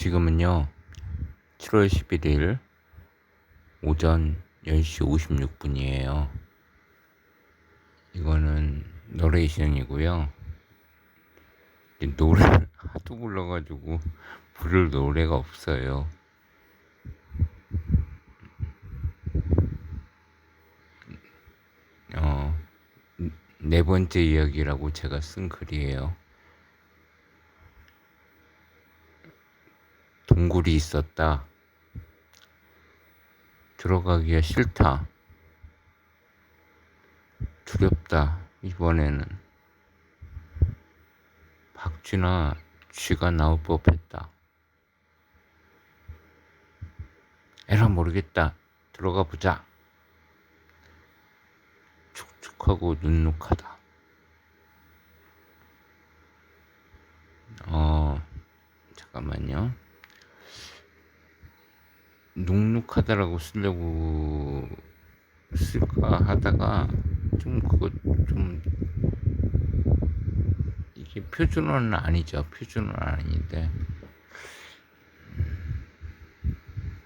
지금은요, 7월 11일 오전 10시 56분이에요. 이거는 너레이션이고요. 이제 노래를 하도 불러가지고 부를 노래가 없어요. 어, 네 번째 이야기라고 제가 쓴 글이에요. 동굴이 있었다. 들어가기가 싫다. 두렵다. 이번에는 박쥐나 쥐가 나올 법했다. 에라 모르겠다. 들어가 보자. 축축하고 눅눅하다. 어, 잠깐만요. 눅눅하다라고 쓰려고 쓸까 하다가 좀 그거 좀 이게 표준어는 아니죠. 표준어는 아닌데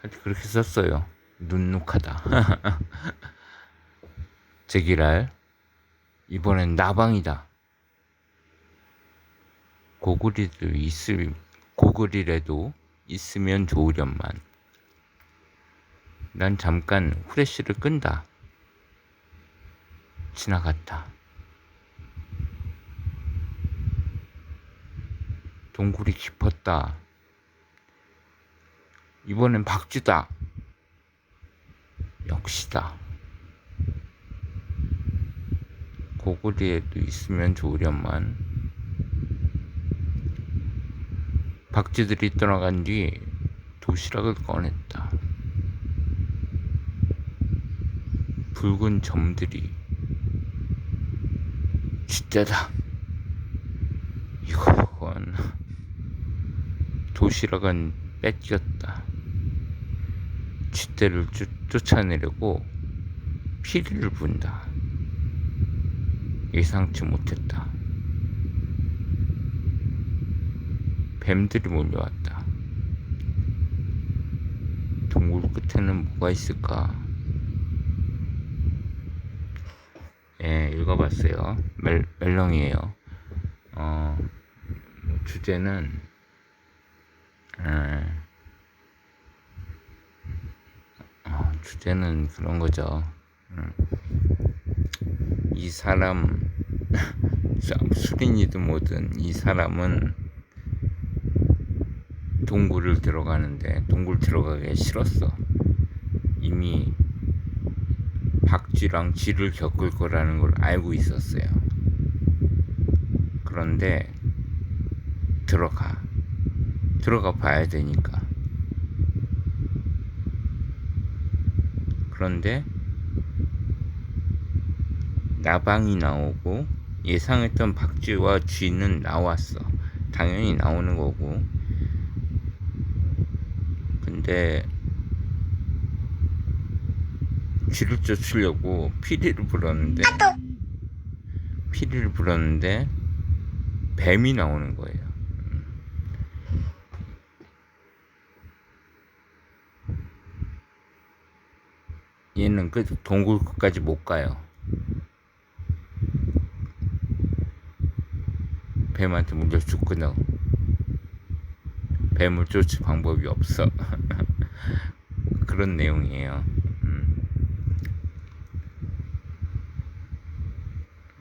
하여튼 그렇게 썼어요. 눅눅하다. 제기랄 이번엔 나방이다. 고글이도 있을 고글이라도 있으면 좋으련만. 난 잠깐 후레쉬를 끈다. 지나갔다. 동굴이 깊었다. 이번엔 박쥐다. 역시다. 고구리에도 있으면 좋으련만. 박쥐들이 떠나간 뒤 도시락을 꺼냈다. 붉은 점들이 쥐떼다. 이건 도시락은 뺏겼다. 쥐떼를 쫓, 쫓아내려고 피리를 분다. 예상치 못했다. 뱀들이 몰려왔다. 동굴 끝에는 뭐가 있을까? 예, 읽어봤어요. 멜, 멜롱이에요. 어, 주제는, 에, 어, 주제는 그런 거죠. 음. 이 사람, 수린이든 뭐든 이 사람은 동굴을 들어가는데 동굴 들어가기 싫었어. 이미 박쥐랑 쥐를 겪을 거라는 걸 알고 있었어요. 그런데 들어가. 들어가 봐야 되니까. 그런데 나방이 나오고 예상했던 박쥐와 쥐는 나왔어. 당연히 나오는 거고. 근데 쥐를 쫓으려고 피리를 불었는데 피리를 불었는데 뱀이 나오는 거예요. 얘는 그 동굴 끝까지 못 가요. 뱀한테 물려 죽거든. 뱀을 쫓을 방법이 없어. 그런 내용이에요. 음.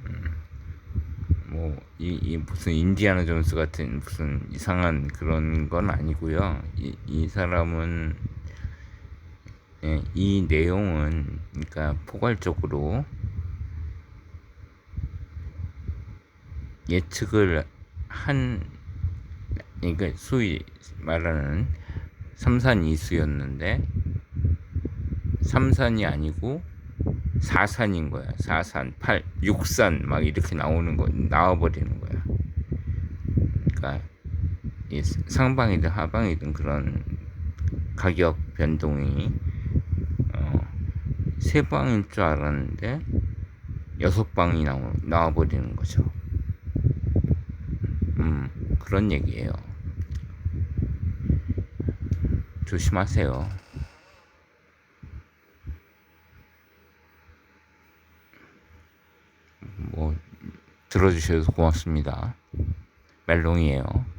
음. 뭐, 이, 이 무슨 인디아나 존스 같은 무슨 이상한 그런 건 아니고요. 이, 이 사람은, 예, 이 내용은, 그러니까 포괄적으로 예측을 한 그러니까 소위 말하는 삼산 이수였는데 삼산이 아니고 사산인 거야. 사산, 팔, 육산 막 이렇게 나오는 거 나와 버리는 거야. 그러니까 이 상방이든 하방이든 그런 가격 변동이 어, 세 방일 줄 알았는데 여섯 방이 나와 나와 버리는 거죠. 음, 그런 얘기예요. 조심하세요. 뭐 들어주셔서 고맙습니다. 멜롱이에요.